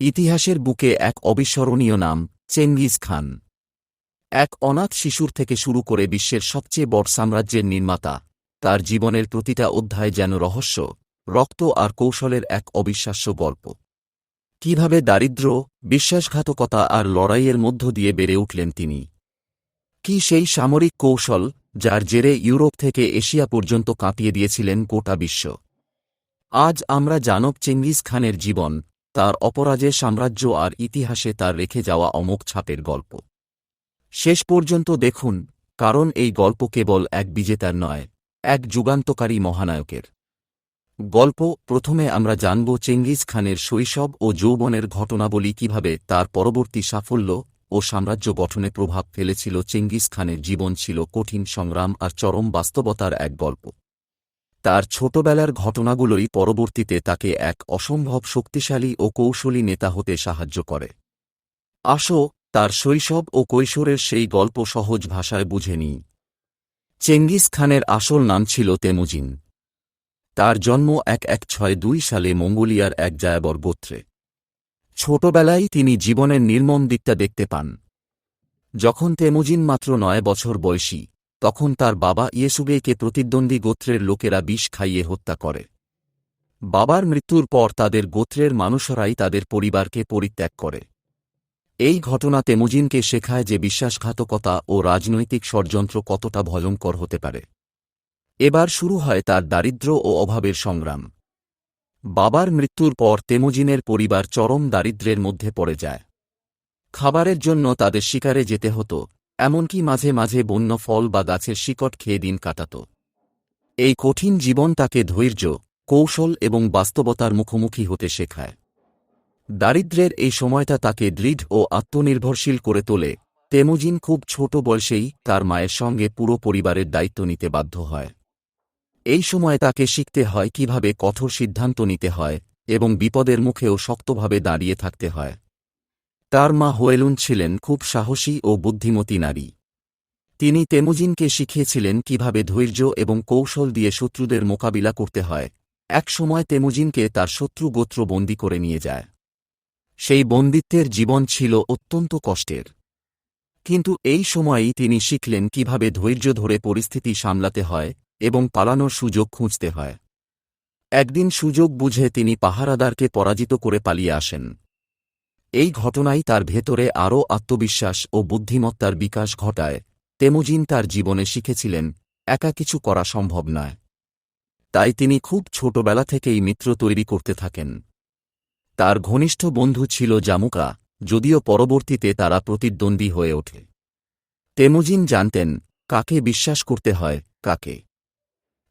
ইতিহাসের বুকে এক অবিস্মরণীয় নাম, চেঙ্গিজ খান। এক অনাথ শিশুর থেকে শুরু করে বিশ্বের সবচেয়ে বড় সাম্রাজ্যের নির্মাতা, তার জীবনের প্রতিটা অধ্যায় যেন রহস্য, রক্ত আর কৌশলের এক অবিশ্বাস্য গল্প। কীভাবে দারিদ্র, বিশ্বাসঘাতকতা আর লড়াইয়ের মধ্য দিয়ে বেড়ে উঠলেন তিনি? কি সেই সামরিক কৌশল, যার জেরে ইউরোপ থেকে এশিয়া পর্যন্ত কাঁপিয়ে দিয়েছিলেন গোটা বিশ্ব? আজ আমরা জানব চেঙ্গিজ খানের জীবন তার অপরাজের সাম্রাজ্য আর ইতিহাসে তার রেখে যাওয়া অমোক ছাপের গল্প। শেষ পর্যন্ত দেখুন, কারণ এই গল্প কেবল এক বিজেতার নয়, এক যুগান্তকারী মহানায়কের। গল্প প্রথমে আমরা জানব চেঙ্গিজ খানের শৈশব ও যৌবনের ঘটনাবলী কীভাবে তার পরবর্তী সাফল্য ও সাম্রাজ্য গঠনে প্রভাব ফেলেছিল চেঙ্গিজ খানের জীবন ছিল কঠিন সংগ্রাম আর চরম বাস্তবতার এক গল্প। তার ছোটবেলার ঘটনাগুলোই পরবর্তীতে তাকে এক অসম্ভব শক্তিশালী ও কৌশলী নেতা হতে সাহায্য করে। আসো, তার শৈশব ও কৈশোরের সেই গল্প সহজ ভাষায় বুঝে নিই। চেঙ্গিস খানের আসল নাম ছিল তেমুজিন। তার জন্ম এক এক ছয় দুই সালে মঙ্গোলিয়ার এক জায়াবর গোত্রে। ছোটবেলায় তিনি জীবনের নির্মম দিকটা দেখতে পান। যখন তেমুজিন মাত্র নয় বছর বয়সী তখন তার বাবা ইয়েসুবেকে প্রতিদ্বন্দ্বী গোত্রের লোকেরা বিষ খাইয়ে হত্যা করে। বাবার মৃত্যুর পর তাদের গোত্রের মানুষরাই তাদের পরিবারকে পরিত্যাগ করে। এই ঘটনা তেমুজিনকে শেখায় যে বিশ্বাসঘাতকতা ও রাজনৈতিক ষড়যন্ত্র কতটা ভয়ঙ্কর হতে পারে। এবার শুরু হয় তার দারিদ্র্য ও অভাবের সংগ্রাম। বাবার মৃত্যুর পর তেমুজিনের পরিবার চরম দারিদ্র্যের মধ্যে পড়ে যায়। খাবারের জন্য তাদের শিকারে যেতে হতো। এমনকি মাঝে মাঝে বন্য ফল বা গাছের শিকট খেয়ে দিন কাটাত। এই কঠিন জীবন তাকে ধৈর্য, কৌশল এবং বাস্তবতার মুখোমুখি হতে শেখায়। দারিদ্র্যের এই সময়টা তাকে দৃঢ় ও আত্মনির্ভরশীল করে তোলে। তেমুজিন খুব ছোট বয়সেই তার মায়ের সঙ্গে পুরো পরিবারের দায়িত্ব নিতে বাধ্য হয়। এই সময় তাকে শিখতে হয় কীভাবে কঠোর সিদ্ধান্ত নিতে হয় এবং বিপদের মুখেও শক্তভাবে দাঁড়িয়ে থাকতে হয়। তার মা হোয়েলুন ছিলেন খুব সাহসী ও বুদ্ধিমতী নারী। তিনি তেমুজিনকে শিখিয়েছিলেন কীভাবে ধৈর্য এবং কৌশল দিয়ে শত্রুদের মোকাবিলা করতে হয়। এক সময় তেমুজিনকে তার শত্রু গোত্র বন্দী করে নিয়ে যায়। সেই বন্দিত্বের জীবন ছিল অত্যন্ত কষ্টের। কিন্তু এই সময়েই তিনি শিখলেন কীভাবে ধৈর্য ধরে পরিস্থিতি সামলাতে হয় এবং পালানোর সুযোগ খুঁজতে হয়। একদিন সুযোগ বুঝে তিনি পাহারাদারকে পরাজিত করে পালিয়ে আসেন। এই ঘটনাই তার ভেতরে আরও আত্মবিশ্বাস ও বুদ্ধিমত্তার বিকাশ ঘটায়। তেমুজিন তার জীবনে শিখেছিলেন, একা কিছু করা সম্ভব নয়। তাই তিনি খুব ছোটবেলা থেকেই মিত্র তৈরি করতে থাকেন। তার ঘনিষ্ঠ বন্ধু ছিল জামুকা, যদিও পরবর্তীতে তারা প্রতিদ্বন্দ্বী হয়ে ওঠে। তেমুজিন জানতেন, কাকে বিশ্বাস করতে হয়, কাকে?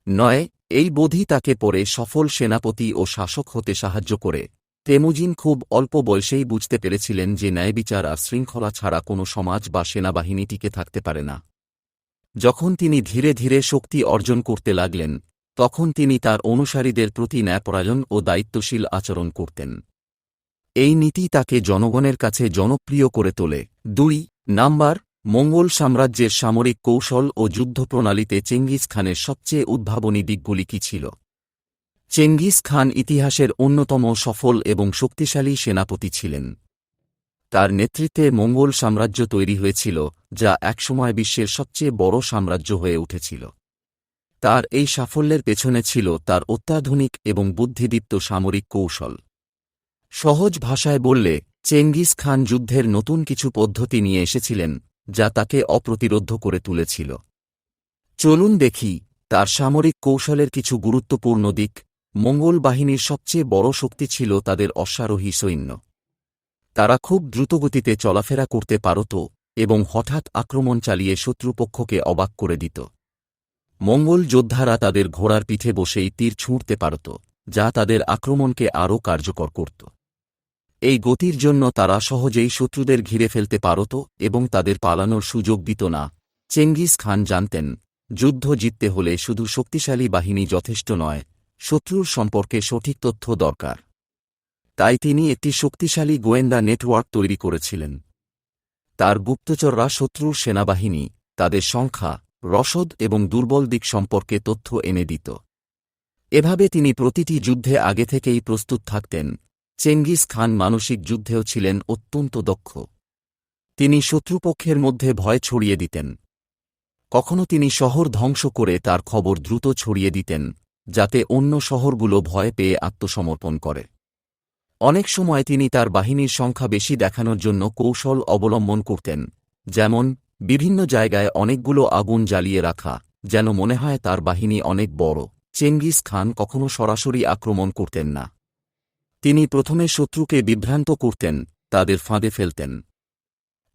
নয়, এই বোধই তাকে পরে সফল সেনাপতি ও শাসক হতে সাহায্য করে। তেমুজিন খুব অল্প বয়সেই বুঝতে পেরেছিলেন যে ন্যায়বিচার আর শৃঙ্খলা ছাড়া কোনো সমাজ বা সেনাবাহিনী টিকে থাকতে পারে না। যখন তিনি ধীরে ধীরে শক্তি অর্জন করতে লাগলেন, তখন তিনি তার অনুসারীদের প্রতি ন্যায়পরায়ণ ও দায়িত্বশীল আচরণ করতেন। এই নীতি তাকে জনগণের কাছে জনপ্রিয় করে তোলে। দুই, নাম্বার, মঙ্গল সাম্রাজ্যের সামরিক কৌশল ও যুদ্ধপ্রণালীতে চেঙ্গিস খানের সবচেয়ে উদ্ভাবনী দিকগুলি কি ছিল? চেঙ্গিস খান ইতিহাসের অন্যতম সফল এবং শক্তিশালী সেনাপতি ছিলেন। তার নেতৃত্বে মঙ্গল সাম্রাজ্য তৈরি হয়েছিল, যা একসময় বিশ্বের সবচেয়ে বড় সাম্রাজ্য হয়ে উঠেছিল। তার এই সাফল্যের পেছনে ছিল তার অত্যাধুনিক এবং বুদ্ধিদীপ্ত সামরিক কৌশল। সহজ ভাষায় বললে, চেঙ্গিস খান যুদ্ধের নতুন কিছু পদ্ধতি নিয়ে এসেছিলেন, যা তাকে অপ্রতিরোধ করে তুলেছিল। চলুন দেখি, তার সামরিক কৌশলের কিছু গুরুত্বপূর্ণ দিক মঙ্গল বাহিনীর সবচেয়ে বড় শক্তি ছিল তাদের অশ্বারোহী সৈন্য। তারা খুব দ্রুতগতিতে চলাফেরা করতে পারত এবং হঠাৎ আক্রমণ চালিয়ে শত্রুপক্ষকে অবাক করে দিত। মঙ্গল যোদ্ধারা তাদের ঘোড়ার পিঠে বসেই তীর ছুঁড়তে পারত, যা তাদের আক্রমণকে আরও কার্যকর করত। এই গতির জন্য তারা সহজেই শত্রুদের ঘিরে ফেলতে পারত এবং তাদের পালানোর সুযোগ দিত না। চেঙ্গিস খান জানতেন, যুদ্ধ জিততে হলে শুধু শক্তিশালী বাহিনী যথেষ্ট নয় শত্রুর সম্পর্কে সঠিক তথ্য দরকার। তাই তিনি একটি শক্তিশালী গোয়েন্দা নেটওয়ার্ক তৈরি করেছিলেন। তার গুপ্তচররা শত্রুর সেনাবাহিনী, তাদের সংখ্যা, রসদ এবং দুর্বল দিক সম্পর্কে তথ্য এনে দিত। এভাবে তিনি প্রতিটি যুদ্ধে আগে থেকেই প্রস্তুত থাকতেন। চেঙ্গিস খান মানসিক যুদ্ধেও ছিলেন অত্যন্ত দক্ষ। তিনি শত্রুপক্ষের মধ্যে ভয় ছড়িয়ে দিতেন। কখনো তিনি শহর ধ্বংস করে তার খবর দ্রুত ছড়িয়ে দিতেন। যাতে অন্য শহরগুলো ভয় পেয়ে আত্মসমর্পণ করে। অনেক সময় তিনি তার বাহিনীর সংখ্যা বেশি দেখানোর জন্য কৌশল অবলম্বন করতেন, যেমন বিভিন্ন জায়গায় অনেকগুলো আগুন জ্বালিয়ে রাখা, যেন মনে হয় তার বাহিনী অনেক বড়। চেঙ্গিস খান কখনো সরাসরি আক্রমণ করতেন না। তিনি প্রথমে শত্রুকে বিভ্রান্ত করতেন, তাদের ফাঁদে ফেলতেন।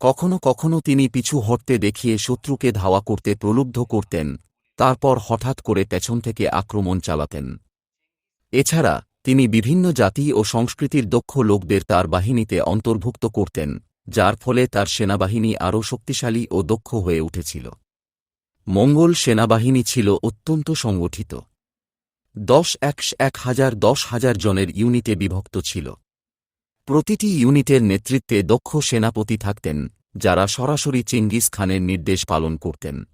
কখনো কখনো তিনি পিছু হটতে দেখিয়ে শত্রুকে ধাওয়া করতে প্রলুব্ধ করতেন তারপর হঠাৎ করে পেছন থেকে আক্রমণ চালাতেন। এছাড়া, তিনি বিভিন্ন জাতি ও সংস্কৃতির দক্ষ লোকদের তার বাহিনীতে অন্তর্ভুক্ত করতেন, যার ফলে তার সেনাবাহিনী আরও শক্তিশালী ও দক্ষ হয়ে উঠেছিল। মঙ্গল সেনাবাহিনী ছিল অত্যন্ত সংগঠিত। দশ একশ এক হাজার দশ হাজার জনের ইউনিটে বিভক্ত ছিল। প্রতিটি ইউনিটের নেতৃত্বে দক্ষ সেনাপতি থাকতেন, যারা সরাসরি চেঙ্গিস খানের নির্দেশ পালন করতেন।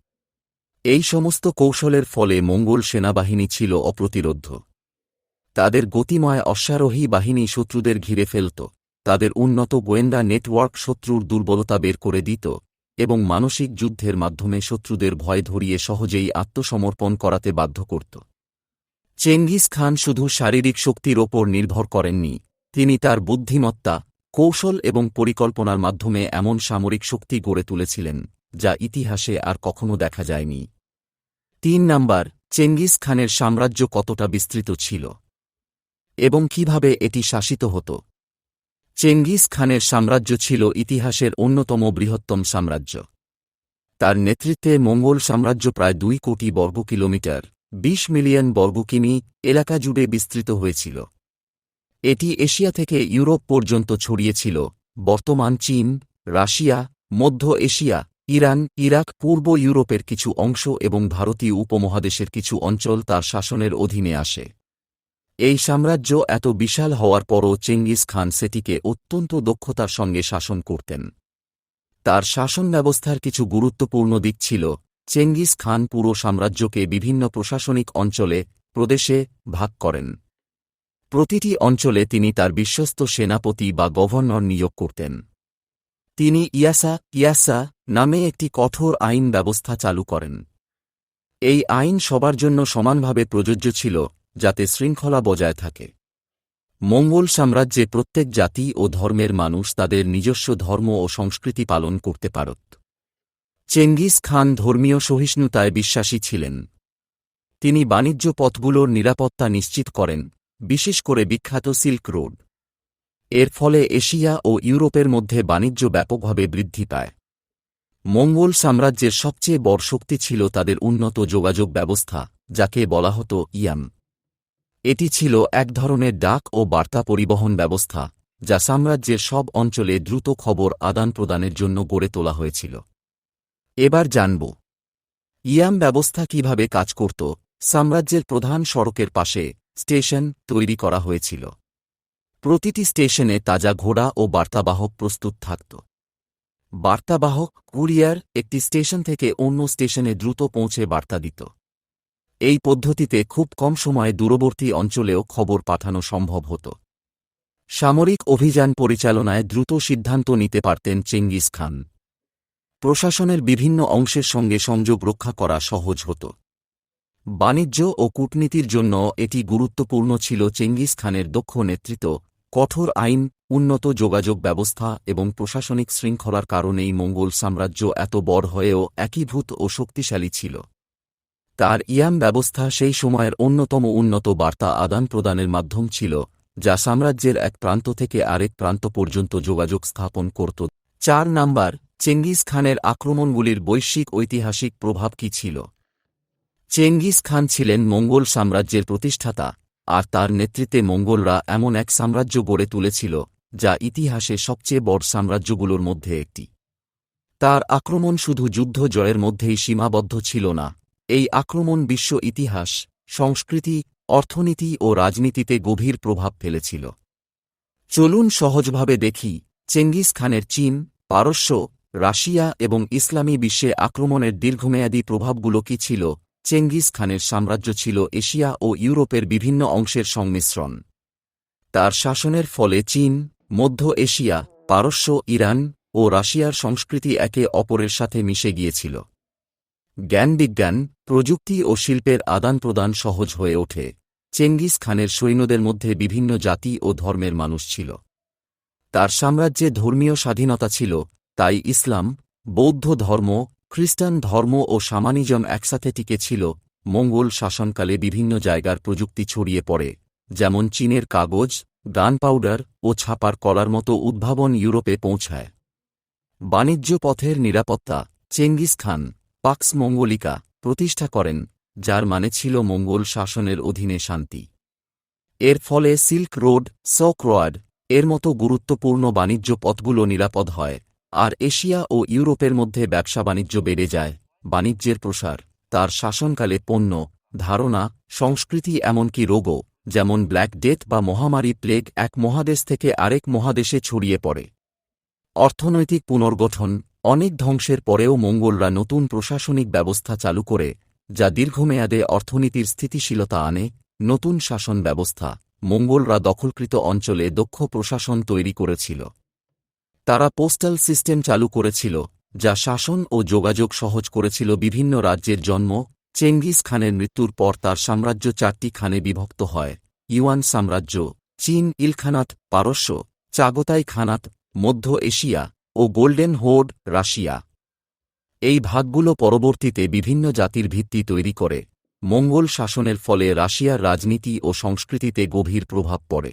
এই সমস্ত কৌশলের ফলে মঙ্গল সেনাবাহিনী ছিল অপ্রতিরোধ তাদের গতিময় অশ্বারোহী বাহিনী শত্রুদের ঘিরে ফেলত, তাদের উন্নত গোয়েন্দা নেটওয়ার্ক শত্রুর দুর্বলতা বের করে দিত, এবং মানসিক যুদ্ধের মাধ্যমে শত্রুদের ভয় ধরিয়ে সহজেই আত্মসমর্পণ করাতে বাধ্য করত। চেঙ্গিস খান শুধু শারীরিক শক্তির ওপর নির্ভর করেননি, তিনি তার বুদ্ধিমত্তা, কৌশল এবং পরিকল্পনার মাধ্যমে এমন সামরিক শক্তি গড়ে তুলেছিলেন, যা ইতিহাসে আর কখনো দেখা যায়নি। তিন নাম্বার, চেঙ্গিস খানের সাম্রাজ্য কতটা বিস্তৃত ছিল? এবং কীভাবে এটি শাসিত হতো? চেঙ্গিস খানের সাম্রাজ্য ছিল ইতিহাসের অন্যতম বৃহত্তম সাম্রাজ্য। তার নেতৃত্বে মঙ্গল সাম্রাজ্য প্রায় দুই কোটি বর্গ কিলোমিটার বিশ মিলিয়ন বর্গ কিমি এলাকা জুড়ে বিস্তৃত হয়েছিল। এটি এশিয়া থেকে ইউরোপ পর্যন্ত ছড়িয়েছিল, বর্তমান চীন, রাশিয়া, মধ্য এশিয়া ইরান, ইরাক পূর্ব ইউরোপের কিছু অংশ এবং ভারতীয় উপমহাদেশের কিছু অঞ্চল তার শাসনের অধীনে আসে। এই সাম্রাজ্য এত বিশাল হওয়ার পরও চেঙ্গিস খান সেটিকে অত্যন্ত দক্ষতার সঙ্গে শাসন করতেন। তার শাসন ব্যবস্থার কিছু গুরুত্বপূর্ণ দিক ছিল চেঙ্গিস খান পুরো সাম্রাজ্যকে বিভিন্ন প্রশাসনিক অঞ্চলে, প্রদেশে ভাগ করেন। প্রতিটি অঞ্চলে তিনি তার বিশ্বস্ত সেনাপতি বা গভর্নর নিয়োগ করতেন। তিনি ইয়াসা ইয়াসা নামে একটি কঠোর আইন ব্যবস্থা চালু করেন। এই আইন সবার জন্য সমানভাবে প্রযোজ্য ছিল, যাতে শৃঙ্খলা বজায় থাকে। মঙ্গল সাম্রাজ্যে প্রত্যেক জাতি ও ধর্মের মানুষ তাদের নিজস্ব ধর্ম ও সংস্কৃতি পালন করতে পারত। চেঙ্গিস খান ধর্মীয় সহিষ্ণুতায় বিশ্বাসী ছিলেন। তিনি বাণিজ্য পথগুলোর নিরাপত্তা নিশ্চিত করেন, বিশেষ করে বিখ্যাত সিল্ক রোড। এর ফলে এশিয়া ও ইউরোপের মধ্যে বাণিজ্য ব্যাপকভাবে বৃদ্ধি পায়। মঙ্গল সাম্রাজ্যের সবচেয়ে বড় শক্তি ছিল তাদের উন্নত যোগাযোগ ব্যবস্থা, যাকে বলা হতো ইয়াম। এটি ছিল এক ধরনের ডাক ও বার্তা পরিবহন ব্যবস্থা, যা সাম্রাজ্যের সব অঞ্চলে দ্রুত খবর আদান প্রদানের জন্য গড়ে তোলা হয়েছিল। এবার জানব, ইয়াম ব্যবস্থা কীভাবে কাজ করত? সাম্রাজ্যের প্রধান সড়কের পাশে স্টেশন তৈরি করা হয়েছিল। প্রতিটি স্টেশনে তাজা ঘোড়া ও বার্তাবাহক প্রস্তুত থাকত। বার্তাবাহক কুরিয়ার একটি স্টেশন থেকে অন্য স্টেশনে দ্রুত পৌঁছে বার্তা দিত। এই পদ্ধতিতে খুব কম সময়ে দূরবর্তী অঞ্চলেও খবর পাঠানো সম্ভব হতো। সামরিক অভিযান পরিচালনায় দ্রুত সিদ্ধান্ত নিতে পারতেন চেঙ্গিস খান। প্রশাসনের বিভিন্ন অংশের সঙ্গে সংযোগ রক্ষা করা সহজ হতো। বাণিজ্য ও কূটনীতির জন্য এটি গুরুত্বপূর্ণ ছিল চেঙ্গিস খানের দক্ষ নেতৃত্ব কঠোর আইন, উন্নত যোগাযোগ ব্যবস্থা এবং প্রশাসনিক শৃঙ্খলার কারণেই মঙ্গল সাম্রাজ্য এত বড় হয়েও একীভূত ও শক্তিশালী ছিল। তার ইয়াম ব্যবস্থা সেই সময়ের অন্যতম উন্নত বার্তা আদান প্রদানের মাধ্যম ছিল, যা সাম্রাজ্যের এক প্রান্ত থেকে আরেক প্রান্ত পর্যন্ত যোগাযোগ স্থাপন করত। চার নাম্বার চেঙ্গিস খানের আক্রমণগুলির বৈশ্বিক ঐতিহাসিক প্রভাব কি ছিল? চেঙ্গিস খান ছিলেন মঙ্গল সাম্রাজ্যের প্রতিষ্ঠাতা। আর তার নেতৃত্বে মঙ্গলরা এমন এক সাম্রাজ্য গড়ে তুলেছিল, যা ইতিহাসে সবচেয়ে বড় সাম্রাজ্যগুলোর মধ্যে একটি। তার আক্রমণ শুধু যুদ্ধ জয়ের মধ্যেই সীমাবদ্ধ ছিল না, এই আক্রমণ বিশ্ব ইতিহাস, সংস্কৃতি, অর্থনীতি ও রাজনীতিতে গভীর প্রভাব ফেলেছিল। চলুন সহজভাবে দেখি চেঙ্গিস খানের চীন, পারস্য, রাশিয়া এবং ইসলামী বিশ্বে আক্রমণের দীর্ঘমেয়াদী প্রভাবগুলো কি ছিল চেঙ্গিস খানের সাম্রাজ্য ছিল এশিয়া ও ইউরোপের বিভিন্ন অংশের সংমিশ্রণ। তার শাসনের ফলে চীন, মধ্য এশিয়া, পারস্য, ইরান ও রাশিয়ার সংস্কৃতি একে অপরের সাথে মিশে গিয়েছিল। জ্ঞানবিজ্ঞান প্রযুক্তি ও শিল্পের আদান প্রদান সহজ হয়ে ওঠে। চেঙ্গিস খানের সৈন্যদের মধ্যে বিভিন্ন জাতি ও ধর্মের মানুষ ছিল। তার সাম্রাজ্যে ধর্মীয় স্বাধীনতা ছিল, তাই ইসলাম, বৌদ্ধ ধর্ম খ্রিস্টান ধর্ম ও সামানিজম একসাথে টিকে ছিল, মঙ্গল শাসনকালে বিভিন্ন জায়গার প্রযুক্তি ছড়িয়ে পড়ে, যেমন চীনের কাগজ, গান পাউডার ও ছাপার কলার মতো উদ্ভাবন ইউরোপে পৌঁছায়। বাণিজ্য পথের নিরাপত্তা, চেঙ্গিস খান, পাক্স মঙ্গলিকা, প্রতিষ্ঠা করেন, যার মানে ছিল মঙ্গল শাসনের অধীনে শান্তি। এর ফলে সিল্ক রোড, সক রোয়াড এর মতো গুরুত্বপূর্ণ বাণিজ্য পথগুলো নিরাপদ হয়। আর এশিয়া ও ইউরোপের মধ্যে ব্যবসা বাণিজ্য বেড়ে যায়, বাণিজ্যের প্রসার, তার শাসনকালে পণ্য, ধারণা, সংস্কৃতি এমনকি রোগও, যেমন ব্ল্যাক ডেথ বা মহামারী প্লেগ এক মহাদেশ থেকে আরেক মহাদেশে ছড়িয়ে পড়ে। অর্থনৈতিক পুনর্গঠন, অনেক ধ্বংসের পরেও মঙ্গলরা নতুন প্রশাসনিক ব্যবস্থা চালু করে, যা দীর্ঘমেয়াদে অর্থনীতির স্থিতিশীলতা আনে, নতুন শাসন ব্যবস্থা, মঙ্গলরা দখলকৃত অঞ্চলে দক্ষ প্রশাসন তৈরি করেছিল। তারা পোস্টাল সিস্টেম চালু করেছিল, যা শাসন ও যোগাযোগ সহজ করেছিল বিভিন্ন রাজ্যের জন্ম, চেঙ্গিস খানের মৃত্যুর পর তার সাম্রাজ্য চারটি খানে বিভক্ত হয়, ইউয়ান সাম্রাজ্য, চীন ইলখানাত পারস্য, চাগতাই খানাত, মধ্য এশিয়া ও গোল্ডেন হোড রাশিয়া। এই ভাগগুলো পরবর্তীতে বিভিন্ন জাতির ভিত্তি তৈরি করে, মঙ্গল শাসনের ফলে রাশিয়ার রাজনীতি ও সংস্কৃতিতে গভীর প্রভাব পড়ে।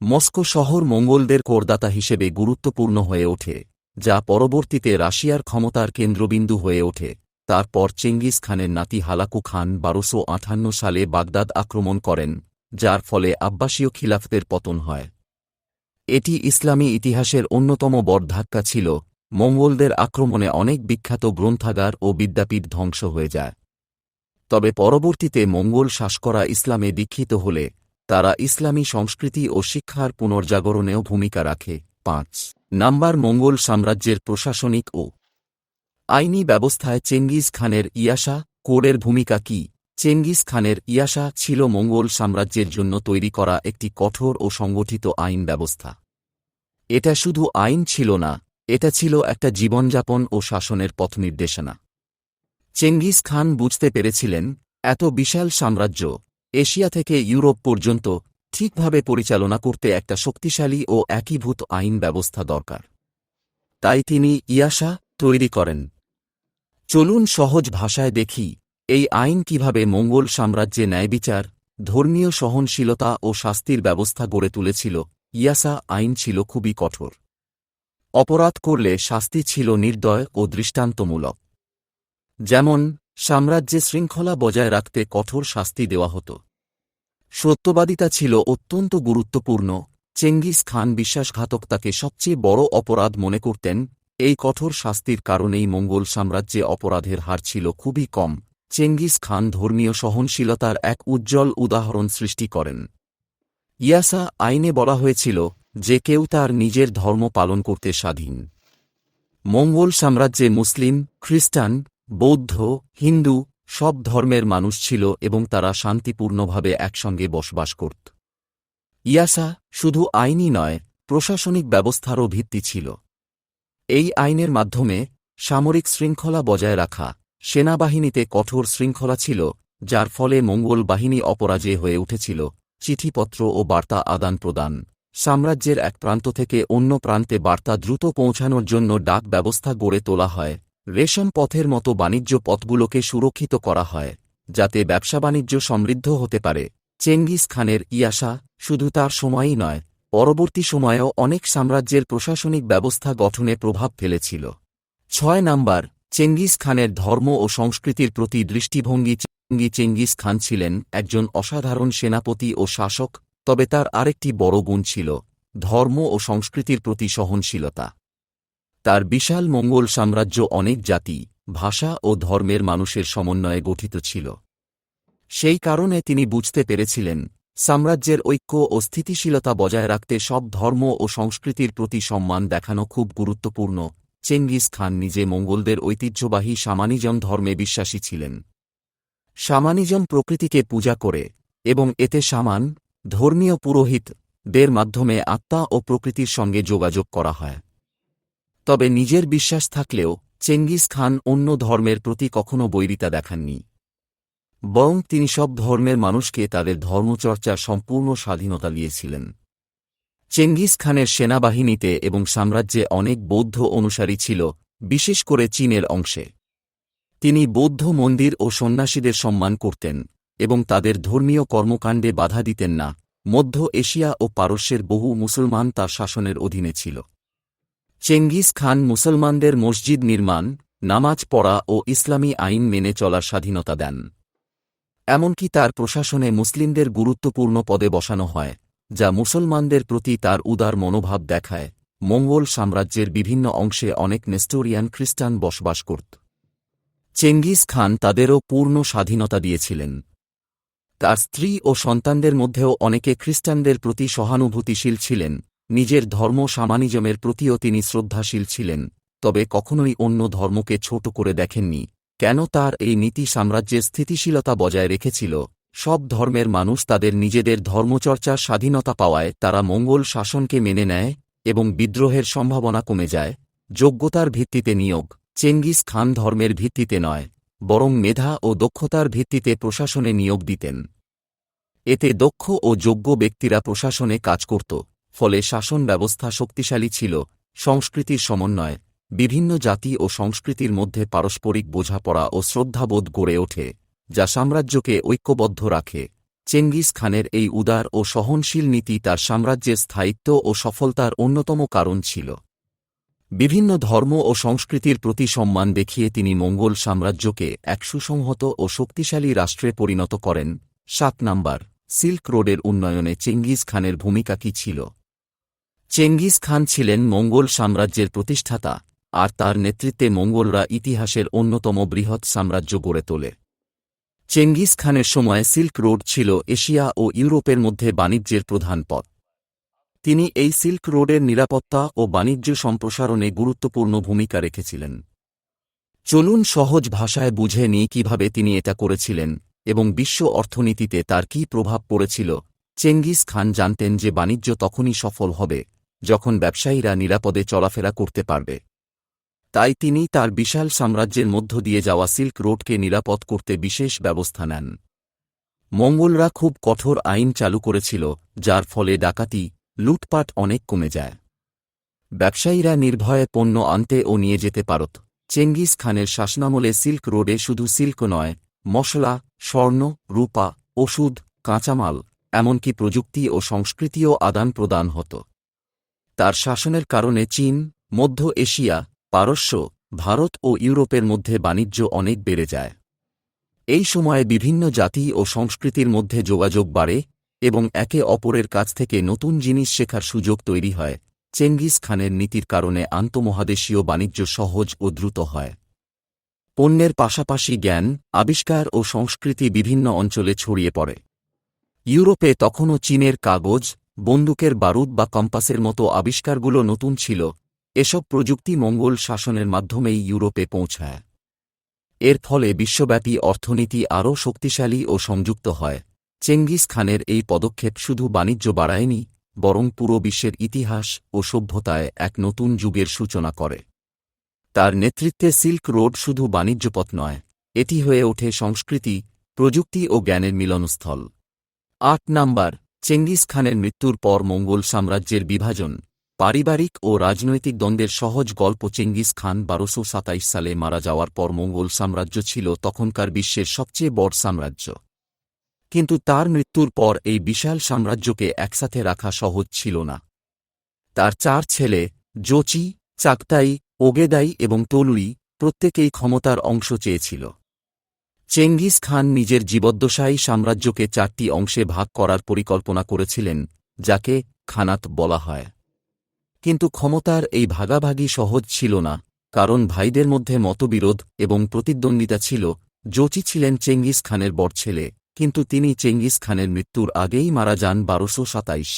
মস্কো শহর মঙ্গলদের করদাতা হিসেবে গুরুত্বপূর্ণ হয়ে ওঠে, যা পরবর্তীতে রাশিয়ার ক্ষমতার কেন্দ্রবিন্দু হয়ে ওঠে। তারপর চেঙ্গিস খানের নাতি হালাকু খান বারোশো আঠান্ন সালে বাগদাদ আক্রমণ করেন, যার ফলে আব্বাসীয় খিলাফতের পতন হয়। এটি ইসলামী ইতিহাসের অন্যতম বরধাক্কা ছিল। মঙ্গলদের আক্রমণে অনেক বিখ্যাত গ্রন্থাগার ও বিদ্যাপীঠ ধ্বংস হয়ে যায়। তবে পরবর্তীতে মঙ্গল শাসকরা ইসলামে দীক্ষিত হলে তারা ইসলামী সংস্কৃতি ও শিক্ষার পুনর্জাগরণেও ভূমিকা রাখে। পাঁচ। নাম্বার, মঙ্গল সাম্রাজ্যের প্রশাসনিক ও আইনি ব্যবস্থায় চেঙ্গিজ খানের ইয়াসা কোডের ভূমিকা কি? চেঙ্গিস খানের ইয়াসা ছিল মঙ্গল সাম্রাজ্যের জন্য তৈরি করা একটি কঠোর ও সংগঠিত আইন ব্যবস্থা। এটা শুধু আইন ছিল না, এটা ছিল একটা জীবনযাপন ও শাসনের পথ নির্দেশনা। চেঙ্গিস খান বুঝতে পেরেছিলেন, এত বিশাল সাম্রাজ্য এশিয়া থেকে ইউরোপ পর্যন্ত ঠিকভাবে পরিচালনা করতে একটা শক্তিশালী ও একীভূত আইন ব্যবস্থা দরকার। তাই তিনি ইয়াসা তৈরি করেন। চলুন সহজ ভাষায় দেখি এই আইন কীভাবে মঙ্গল সাম্রাজ্যে ন্যায়বিচার, ধর্মীয় সহনশীলতা ও শাস্তির ব্যবস্থা গড়ে তুলেছিল ইয়াসা আইন ছিল খুবই কঠোর। অপরাধ করলে শাস্তি ছিল নির্দয় ও দৃষ্টান্তমূলক। যেমন সাম্রাজ্যে শৃঙ্খলা বজায় রাখতে কঠোর শাস্তি দেওয়া হতো। সত্যবাদিতা ছিল অত্যন্ত গুরুত্বপূর্ণ। চেঙ্গিস খান বিশ্বাসঘাতকতাকে সবচেয়ে বড় অপরাধ মনে করতেন। এই কঠোর শাস্তির কারণেই মঙ্গল সাম্রাজ্যে অপরাধের হার ছিল খুবই কম। চেঙ্গিস খান ধর্মীয় সহনশীলতার এক উজ্জ্বল উদাহরণ সৃষ্টি করেন। ইয়াসা আইনে বলা হয়েছিল যে কেউ তার নিজের ধর্ম পালন করতে স্বাধীন। মঙ্গল সাম্রাজ্যে মুসলিম, খ্রিস্টান বৌদ্ধ, হিন্দু, সব ধর্মের মানুষ ছিল এবং তারা শান্তিপূর্ণভাবে একসঙ্গে বসবাস করত। ইয়াসা শুধু আইনই নয়, প্রশাসনিক ব্যবস্থারও ভিত্তি ছিল। এই আইনের মাধ্যমে সামরিক শৃঙ্খলা বজায় রাখা সেনাবাহিনীতে কঠোর শৃঙ্খলা ছিল, যার ফলে মঙ্গল বাহিনী অপরাজয় হয়ে উঠেছিল, চিঠিপত্র ও বার্তা আদান প্রদান। সাম্রাজ্যের এক প্রান্ত থেকে অন্য প্রান্তে বার্তা দ্রুত পৌঁছানোর জন্য ডাক ব্যবস্থা গড়ে তোলা হয়। রেশম পথের মতো বাণিজ্য পথগুলোকে সুরক্ষিত করা হয়, যাতে ব্যবসা বাণিজ্য সমৃদ্ধ হতে পারে। চেঙ্গিস খানের ইয়াসা শুধু তার সময়ই নয়, পরবর্তী সময়েও অনেক সাম্রাজ্যের প্রশাসনিক ব্যবস্থা গঠনে প্রভাব ফেলেছিল। ছয় নাম্বার, চেঙ্গিস খানের ধর্ম ও সংস্কৃতির প্রতি দৃষ্টিভঙ্গি চেঙ্গি চেঙ্গিস খান ছিলেন একজন অসাধারণ সেনাপতি ও শাসক, তবে তার আরেকটি বড় গুণ ছিল, ধর্ম ও সংস্কৃতির প্রতি সহনশীলতা। তার বিশাল মঙ্গল সাম্রাজ্য অনেক জাতি, ভাষা ও ধর্মের মানুষের সমন্বয়ে গঠিত ছিল। সেই কারণে তিনি বুঝতে পেরেছিলেন, সাম্রাজ্যের ঐক্য ও স্থিতিশীলতা বজায় রাখতে সব ধর্ম ও সংস্কৃতির প্রতি সম্মান দেখানো খুব গুরুত্বপূর্ণ। চেঙ্গিস খান নিজে মঙ্গলদের ঐতিহ্যবাহী সামানিজম ধর্মে বিশ্বাসী ছিলেন। সামানিজম প্রকৃতিকে পূজা করে এবং এতে সামান, ধর্মীয় পুরোহিত দের মাধ্যমে আত্মা ও প্রকৃতির সঙ্গে যোগাযোগ করা হয়। তবে নিজের বিশ্বাস থাকলেও চেঙ্গিস খান অন্য ধর্মের প্রতি কখনও বৈরিতা দেখাননি। বরং তিনি সব ধর্মের মানুষকে তাদের ধর্মচর্চার সম্পূর্ণ স্বাধীনতা দিয়েছিলেন। চেঙ্গিস খানের সেনাবাহিনীতে এবং সাম্রাজ্যে অনেক বৌদ্ধ অনুসারী ছিল, বিশেষ করে চীনের অংশে। তিনি বৌদ্ধ মন্দির ও সন্ন্যাসীদের সম্মান করতেন এবং তাদের ধর্মীয় কর্মকাণ্ডে বাধা দিতেন না, মধ্য এশিয়া ও পারস্যের বহু মুসলমান তার শাসনের অধীনে ছিল। চেঙ্গিস খান মুসলমানদের মসজিদ নির্মাণ, নামাজ পড়া ও ইসলামী আইন মেনে চলার স্বাধীনতা দেন। এমনকি তার প্রশাসনে মুসলিমদের গুরুত্বপূর্ণ পদে বসানো হয়, যা মুসলমানদের প্রতি তার উদার মনোভাব দেখায়। মঙ্গল সাম্রাজ্যের বিভিন্ন অংশে অনেক নেস্টোরিয়ান খ্রিস্টান বসবাস করত। চেঙ্গিস খান তাদেরও পূর্ণ স্বাধীনতা দিয়েছিলেন। তার স্ত্রী ও সন্তানদের মধ্যেও অনেকে খ্রিস্টানদের প্রতি সহানুভূতিশীল ছিলেন। নিজের ধর্ম সামানিজমের প্রতিও তিনি শ্রদ্ধাশীল ছিলেন, তবে কখনোই অন্য ধর্মকে ছোট করে দেখেননি। কেন তার এই নীতি সাম্রাজ্যের স্থিতিশীলতা বজায় রেখেছিল? সব ধর্মের মানুষ তাদের নিজেদের ধর্মচর্চার স্বাধীনতা পাওয়ায় তারা মঙ্গল শাসনকে মেনে নেয় এবং বিদ্রোহের সম্ভাবনা কমে যায়। যোগ্যতার ভিত্তিতে নিয়োগ, চেঙ্গিস খান ধর্মের ভিত্তিতে নয়, বরং মেধা ও দক্ষতার ভিত্তিতে প্রশাসনে নিয়োগ দিতেন। এতে দক্ষ ও যোগ্য ব্যক্তিরা প্রশাসনে কাজ করত। ফলে শাসন ব্যবস্থা শক্তিশালী ছিল, সংস্কৃতির সমন্বয়, বিভিন্ন জাতি ও সংস্কৃতির মধ্যে পারস্পরিক বোঝাপড়া ও শ্রদ্ধাবোধ গড়ে ওঠে, যা সাম্রাজ্যকে ঐক্যবদ্ধ রাখে। চেঙ্গিস খানের এই উদার ও সহনশীল নীতি তার সাম্রাজ্যের স্থায়িত্ব ও সফলতার অন্যতম কারণ ছিল। বিভিন্ন ধর্ম ও সংস্কৃতির প্রতি সম্মান দেখিয়ে তিনি মঙ্গল সাম্রাজ্যকে এক সুসংহত ও শক্তিশালী রাষ্ট্রে পরিণত করেন। সাত নাম্বার, সিল্ক রোডের উন্নয়নে চেঙ্গিস খানের ভূমিকা কি ছিল? চেঙ্গিস খান ছিলেন মঙ্গল সাম্রাজ্যের প্রতিষ্ঠাতা, আর তার নেতৃত্বে মঙ্গলরা ইতিহাসের অন্যতম বৃহৎ সাম্রাজ্য গড়ে তোলে। চেঙ্গিস খানের সময় সিল্ক রোড ছিল এশিয়া ও ইউরোপের মধ্যে বাণিজ্যের প্রধান পথ। তিনি এই সিল্ক রোডের নিরাপত্তা ও বাণিজ্য সম্প্রসারণে গুরুত্বপূর্ণ ভূমিকা রেখেছিলেন। চলুন সহজ ভাষায় বুঝে নিই কীভাবে তিনি এটা করেছিলেন এবং বিশ্ব অর্থনীতিতে তার কী প্রভাব পড়েছিল। চেঙ্গিস খান জানতেন যে বাণিজ্য তখনই সফল হবে যখন ব্যবসায়ীরা নিরাপদে চলাফেরা করতে পারবে। তাই তিনি তার বিশাল সাম্রাজ্যের মধ্য দিয়ে যাওয়া সিল্ক রোডকে নিরাপদ করতে বিশেষ ব্যবস্থা নেন। মঙ্গলরা খুব কঠোর আইন চালু করেছিল, যার ফলে ডাকাতি, লুটপাট অনেক কমে যায়। ব্যবসায়ীরা নির্ভয়ে পণ্য আনতে ও নিয়ে যেতে পারত। চেঙ্গিস খানের শাসনামলে সিল্ক রোডে শুধু সিল্ক নয়, মশলা, স্বর্ণ, রূপা, ওষুধ, কাঁচামাল, এমনকি প্রযুক্তি ও সংস্কৃতিও আদান প্রদান হতো। তার শাসনের কারণে চীন, মধ্য এশিয়া, পারস্য, ভারত ও ইউরোপের মধ্যে বাণিজ্য অনেক বেড়ে যায়। এই সময়ে বিভিন্ন জাতি ও সংস্কৃতির মধ্যে যোগাযোগ বাড়ে এবং একে অপরের কাছ থেকে নতুন জিনিস শেখার সুযোগ তৈরি হয়। চেঙ্গিস খানের নীতির কারণে আন্তমহাদেশীয় বাণিজ্য সহজ ও দ্রুত হয়। পণ্যের পাশাপাশি জ্ঞান, আবিষ্কার ও সংস্কৃতি বিভিন্ন অঞ্চলে ছড়িয়ে পড়ে। ইউরোপে তখনও চীনের কাগজ বন্দুকের বারুদ বা কম্পাসের মতো আবিষ্কারগুলো নতুন ছিল। এসব প্রযুক্তি মঙ্গল শাসনের মাধ্যমেই ইউরোপে পৌঁছায়। এর ফলে বিশ্বব্যাপী অর্থনীতি আরও শক্তিশালী ও সংযুক্ত হয়। চেঙ্গিস খানের এই পদক্ষেপ শুধু বাণিজ্য বাড়ায়নি, বরং পুরো বিশ্বের ইতিহাস ও সভ্যতায় এক নতুন যুগের সূচনা করে। তার নেতৃত্বে সিল্ক রোড শুধু বাণিজ্যপথ নয়, এটি হয়ে ওঠে সংস্কৃতি, প্রযুক্তি ও জ্ঞানের মিলনস্থল। আট নাম্বার চেঙ্গিস খানের মৃত্যুর পর মঙ্গল সাম্রাজ্যের বিভাজন, পারিবারিক ও রাজনৈতিক দ্বন্দ্বের সহজ গল্প চেঙ্গিস খান বারোশো সাতাইশ সালে মারা যাওয়ার পর মঙ্গল সাম্রাজ্য ছিল তখনকার বিশ্বের সবচেয়ে বড় সাম্রাজ্য। কিন্তু তার মৃত্যুর পর এই বিশাল সাম্রাজ্যকে একসাথে রাখা সহজ ছিল না। তার চার ছেলে, জোচি, চাকতাই, ওগেদাই এবং তলুই প্রত্যেকেই ক্ষমতার অংশ চেয়েছিল। চেঙ্গিস খান নিজের জীবদ্দশায়ী সাম্রাজ্যকে চারটি অংশে ভাগ করার পরিকল্পনা করেছিলেন, যাকে খানাত বলা হয়। কিন্তু ক্ষমতার এই ভাগাভাগি সহজ ছিল না, কারণ ভাইদের মধ্যে মতবিরোধ এবং প্রতিদ্বন্দ্বিতা ছিল। জোচি ছিলেন চেঙ্গিস খানের বড় ছেলে, কিন্তু তিনি চেঙ্গিস খানের মৃত্যুর আগেই মারা যান বারোশো সাতাইশ।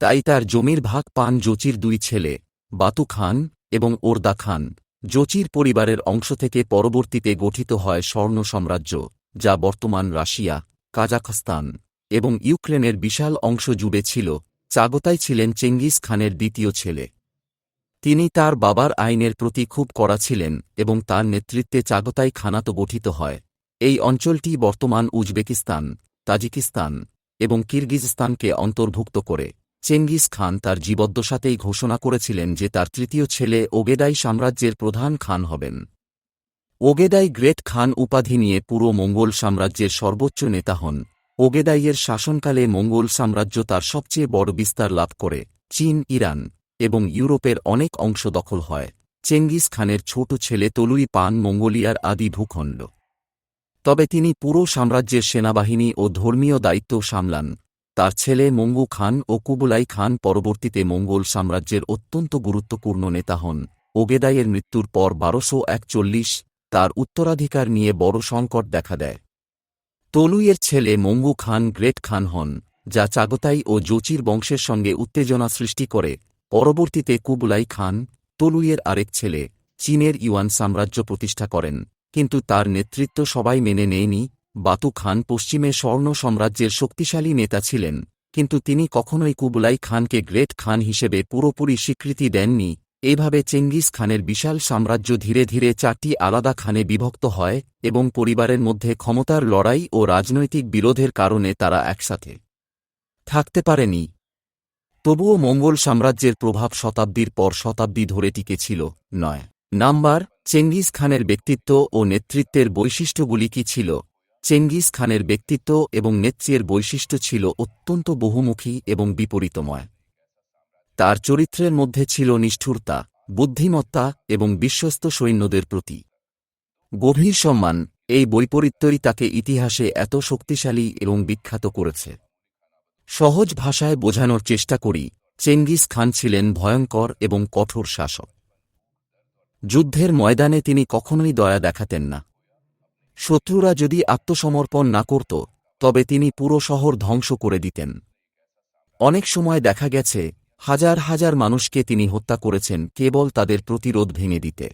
তাই তার জমির ভাগ পান জোচির দুই ছেলে, বাতু খান এবং ওরদা খান। জোচির পরিবারের অংশ থেকে পরবর্তীতে গঠিত হয় স্বর্ণ সাম্রাজ্য, যা বর্তমান রাশিয়া, কাজাখস্তান এবং ইউক্রেনের বিশাল অংশ জুড়ে ছিল। চাগতাই ছিলেন চেঙ্গিস খানের দ্বিতীয় ছেলে। তিনি তার বাবার আইনের প্রতি খুব কড়া ছিলেন এবং তার নেতৃত্বে চাগতাই খানাতো গঠিত হয়। এই অঞ্চলটি বর্তমান উজবেকিস্তান, তাজিকিস্তান এবং কিরগিজস্তানকে অন্তর্ভুক্ত করে। চেঙ্গিস খান তার জীবদ্দশাতেই ঘোষণা করেছিলেন যে তার তৃতীয় ছেলে ওগেদাই সাম্রাজ্যের প্রধান খান হবেন। ওগেদাই গ্রেট খান উপাধি নিয়ে পুরো মঙ্গল সাম্রাজ্যের সর্বোচ্চ নেতা হন। ওগেদাইয়ের শাসনকালে মঙ্গল সাম্রাজ্য তার সবচেয়ে বড় বিস্তার লাভ করে, চীন, ইরান এবং ইউরোপের অনেক অংশ দখল হয়। চেঙ্গিস খানের ছোট ছেলে তলুই পান মঙ্গোলিয়ার আদি ভূখণ্ড। তবে তিনি পুরো সাম্রাজ্যের সেনাবাহিনী ও ধর্মীয় দায়িত্ব সামলান। তার ছেলে মঙ্গু খান ও কুবুলাই খান পরবর্তীতে মঙ্গল সাম্রাজ্যের অত্যন্ত গুরুত্বপূর্ণ নেতা হন। ওগেদাইয়ের মৃত্যুর পর বারোশো একচল্লিশ তার উত্তরাধিকার নিয়ে বড় সংকট দেখা দেয়। তলুইয়ের ছেলে মঙ্গু খান গ্রেট খান হন, যা চাগতাই ও জোচির বংশের সঙ্গে উত্তেজনা সৃষ্টি করে। পরবর্তীতে কুবুলাই খান, তলুইয়ের আরেক ছেলে, চীনের ইউয়ান সাম্রাজ্য প্রতিষ্ঠা করেন, কিন্তু তার নেতৃত্ব সবাই মেনে নেয়নি বাতু খান পশ্চিমে স্বর্ণ সাম্রাজ্যের শক্তিশালী নেতা ছিলেন, কিন্তু তিনি কখনোই কুবলাই খানকে গ্রেট খান হিসেবে পুরোপুরি স্বীকৃতি দেননি। এভাবে চেঙ্গিস খানের বিশাল সাম্রাজ্য ধীরে ধীরে চারটি আলাদা খানে বিভক্ত হয় এবং পরিবারের মধ্যে ক্ষমতার লড়াই ও রাজনৈতিক বিরোধের কারণে তারা একসাথে থাকতে পারেনি। তবুও মঙ্গল সাম্রাজ্যের প্রভাব শতাব্দীর পর শতাব্দী ধরে টিকেছিল নয়। নাম্বার, চেঙ্গিস খানের ব্যক্তিত্ব ও নেতৃত্বের বৈশিষ্ট্যগুলি কি ছিল? চেঙ্গিস খানের ব্যক্তিত্ব এবং নেতৃত্বের বৈশিষ্ট্য ছিল অত্যন্ত বহুমুখী এবং বিপরীতময়। তার চরিত্রের মধ্যে ছিল নিষ্ঠুরতা, বুদ্ধিমত্তা এবং বিশ্বস্ত সৈন্যদের প্রতি। গভীর সম্মান, এই বৈপরীত্যই তাকে ইতিহাসে এত শক্তিশালী এবং বিখ্যাত করেছে। সহজ ভাষায় বোঝানোর চেষ্টা করি, চেঙ্গিস খান ছিলেন ভয়ঙ্কর এবং কঠোর শাসক। যুদ্ধের ময়দানে তিনি কখনোই দয়া দেখাতেন না। শত্রুরা যদি আত্মসমর্পণ না করত, তবে তিনি পুরো শহর ধ্বংস করে দিতেন। অনেক সময় দেখা গেছে, হাজার হাজার মানুষকে তিনি হত্যা করেছেন কেবল তাদের প্রতিরোধ ভেঙে দিতে।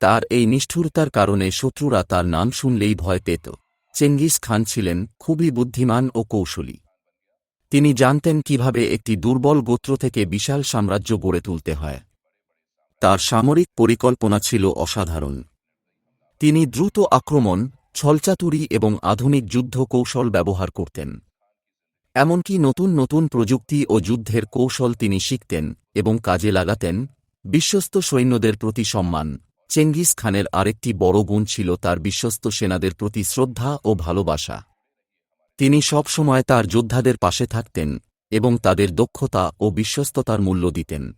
তার এই নিষ্ঠুরতার কারণে শত্রুরা তার নাম শুনলেই ভয় পেত। চেঙ্গিস খান ছিলেন খুবই বুদ্ধিমান ও কৌশলী। তিনি জানতেন কীভাবে একটি দুর্বল গোত্র থেকে বিশাল সাম্রাজ্য গড়ে তুলতে হয়। তার সামরিক পরিকল্পনা ছিল অসাধারণ। তিনি দ্রুত আক্রমণ, ছলচাতুরি এবং আধুনিক যুদ্ধ কৌশল ব্যবহার করতেন। এমনকি নতুন নতুন প্রযুক্তি ও যুদ্ধের কৌশল তিনি শিখতেন এবং কাজে লাগাতেন, বিশ্বস্ত সৈন্যদের প্রতি সম্মান। চেঙ্গিস খানের আরেকটি বড় গুণ ছিল তার বিশ্বস্ত সেনাদের প্রতি শ্রদ্ধা ও ভালোবাসা। তিনি সব সময় তার যোদ্ধাদের পাশে থাকতেন এবং তাদের দক্ষতা ও বিশ্বস্ততার মূল্য দিতেন।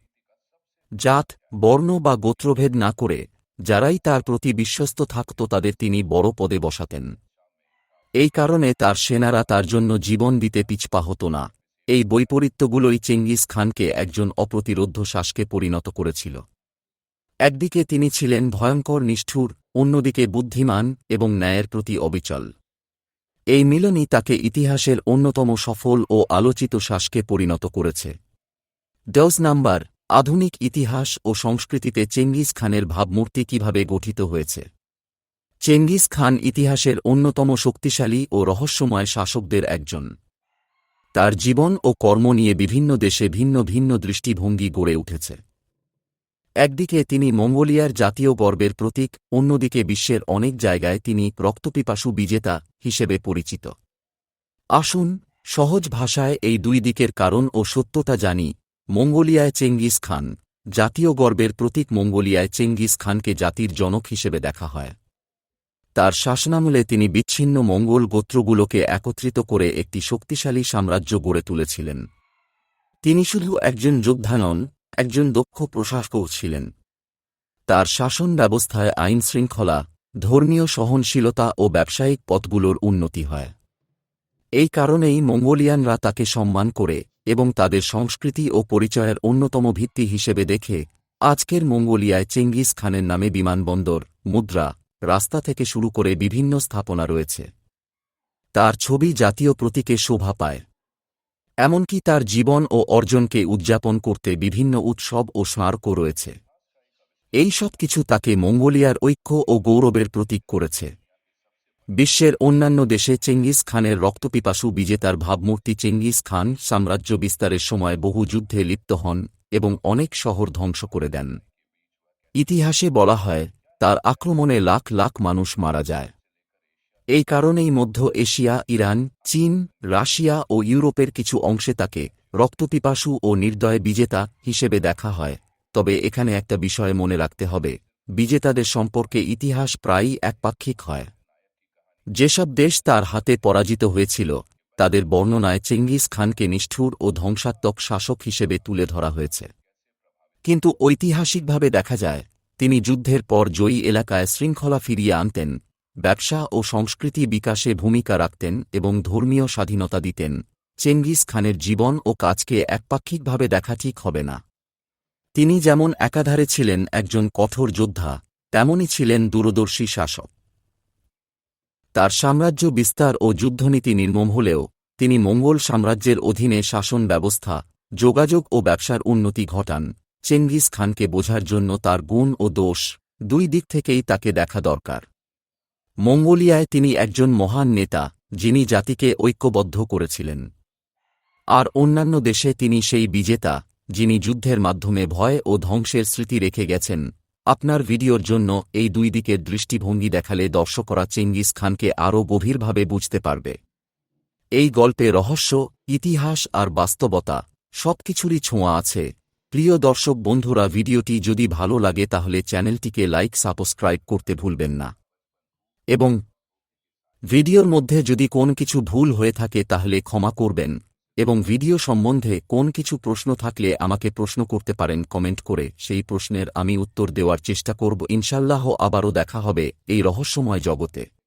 জাত, বর্ণ বা গোত্রভেদ না করে যারাই তার প্রতি বিশ্বস্ত থাকত তাদের তিনি বড় পদে বসাতেন। এই কারণে তার সেনারা তার জন্য জীবন দিতে পিছপা হতো না। এই বৈপরীত্যগুলোই চেঙ্গিস খানকে একজন অপ্রতিরোধ্য শ্বাসকে পরিণত করেছিল। একদিকে তিনি ছিলেন ভয়ঙ্কর, নিষ্ঠুর, অন্যদিকে বুদ্ধিমান এবং ন্যায়ের প্রতি অবিচল। এই মিলনই তাকে ইতিহাসের অন্যতম সফল ও আলোচিত শ্বাসকে পরিণত করেছে। ডজ নাম্বার আধুনিক ইতিহাস ও সংস্কৃতিতে চেঙ্গিস খানের ভাবমূর্তি কীভাবে গঠিত হয়েছে? চেঙ্গিস খান ইতিহাসের অন্যতম শক্তিশালী ও রহস্যময় শাসকদের একজন। তার জীবন ও কর্ম নিয়ে বিভিন্ন দেশে ভিন্ন ভিন্ন দৃষ্টিভঙ্গি গড়ে উঠেছে। একদিকে তিনি মঙ্গোলিয়ার জাতীয় গর্বের প্রতীক, অন্যদিকে বিশ্বের অনেক জায়গায় তিনি রক্তপিপাসু বিজেতা হিসেবে পরিচিত। আসুন সহজ ভাষায় এই দুই দিকের কারণ ও সত্যতা জানি। মঙ্গোলিয়ায় চেঙ্গিস খান, জাতীয় গর্বের প্রতীক মঙ্গোলিয়ায় চেঙ্গিস খানকে জাতির জনক হিসেবে দেখা হয়। তার শাসনামলে তিনি বিচ্ছিন্ন মঙ্গল গোত্রগুলোকে একত্রিত করে একটি শক্তিশালী সাম্রাজ্য গড়ে তুলেছিলেন। তিনি শুধু একজন যোদ্ধা নন, একজন দক্ষ প্রশাসকও ছিলেন। তার শাসন ব্যবস্থায় আইন শৃঙ্খলা, ধর্মীয় সহনশীলতা ও ব্যবসায়িক পথগুলোর উন্নতি হয়। এই কারণেই মঙ্গোলিয়ানরা তাকে সম্মান করে এবং তাদের সংস্কৃতি ও পরিচয়ের অন্যতম ভিত্তি হিসেবে দেখে আজকের মঙ্গোলিয়ায় চেঙ্গিস খানের নামে বিমানবন্দর, মুদ্রা, রাস্তা থেকে শুরু করে বিভিন্ন স্থাপনা রয়েছে। তার ছবি জাতীয় প্রতীকে শোভা পায়। এমনকি তার জীবন ও অর্জনকে উদযাপন করতে বিভিন্ন উৎসব ও স্মারকও রয়েছে। এই সব কিছু তাকে মঙ্গোলিয়ার ঐক্য ও গৌরবের প্রতীক করেছে। বিশ্বের অন্যান্য দেশে চেঙ্গিস খানের রক্তপিপাসু বিজেতার ভাবমূর্তি চেঙ্গিস খান সাম্রাজ্য বিস্তারের সময় বহু যুদ্ধে লিপ্ত হন এবং অনেক শহর ধ্বংস করে দেন। ইতিহাসে বলা হয়, তার আক্রমণে লাখ লাখ মানুষ মারা যায়। এই কারণেই মধ্য এশিয়া, ইরান, চীন, রাশিয়া ও ইউরোপের কিছু অংশে তাকে রক্তপিপাসু ও নির্দয় বিজেতা হিসেবে দেখা হয়। তবে এখানে একটা বিষয় মনে রাখতে হবে, বিজেতাদের সম্পর্কে ইতিহাস প্রায়ই একপাক্ষিক হয়। যেসব দেশ তার হাতে পরাজিত হয়েছিল, তাদের বর্ণনায় চেঙ্গিস খানকে নিষ্ঠুর ও ধ্বংসাত্মক শাসক হিসেবে তুলে ধরা হয়েছে। কিন্তু ঐতিহাসিকভাবে দেখা যায়, তিনি যুদ্ধের পর জয়ী এলাকায় শৃঙ্খলা ফিরিয়ে আনতেন, ব্যবসা ও সংস্কৃতি বিকাশে ভূমিকা রাখতেন এবং ধর্মীয় স্বাধীনতা দিতেন। চেঙ্গিস খানের জীবন ও কাজকে একপাক্ষিকভাবে দেখা ঠিক হবে না। তিনি যেমন একাধারে ছিলেন একজন কঠোর যোদ্ধা তেমনই ছিলেন দূরদর্শী শাসক। তার সাম্রাজ্য বিস্তার ও যুদ্ধনীতি নির্মম হলেও, তিনি মঙ্গল সাম্রাজ্যের অধীনে শাসন ব্যবস্থা, যোগাযোগ ও ব্যবসার উন্নতি ঘটান। চেঙ্গিস খানকে বোঝার জন্য তার গুণ ও দোষ দুই দিক থেকেই তাকে দেখা দরকার। মঙ্গোলিয়ায় তিনি একজন মহান নেতা, যিনি জাতিকে ঐক্যবদ্ধ করেছিলেন। আর অন্যান্য দেশে তিনি সেই বিজেতা, যিনি যুদ্ধের মাধ্যমে ভয় ও ধ্বংসের স্মৃতি রেখে গেছেন। আপনার ভিডিওর জন্য এই দুই দিকের দৃষ্টিভঙ্গি দেখালে দর্শকরা চেঙ্গিস খানকে আরও গভীরভাবে বুঝতে পারবে। এই গল্পে রহস্য, ইতিহাস আর বাস্তবতা সবকিছুরই ছোঁয়া আছে। প্রিয় দর্শক বন্ধুরা, ভিডিওটি যদি ভালো লাগে তাহলে চ্যানেলটিকে লাইক, সাবস্ক্রাইব করতে ভুলবেন না। এবং ভিডিওর মধ্যে যদি কোন কিছু ভুল হয়ে থাকে তাহলে ক্ষমা করবেন। এবং ভিডিও সম্বন্ধে কোন কিছু প্রশ্ন থাকলে আমাকে প্রশ্ন করতে পারেন কমেন্ট করে, সেই প্রশ্নের আমি উত্তর দেওয়ার চেষ্টা করব। ইনশাল্লাহ আবারও দেখা হবে এই রহস্যময় জগতে।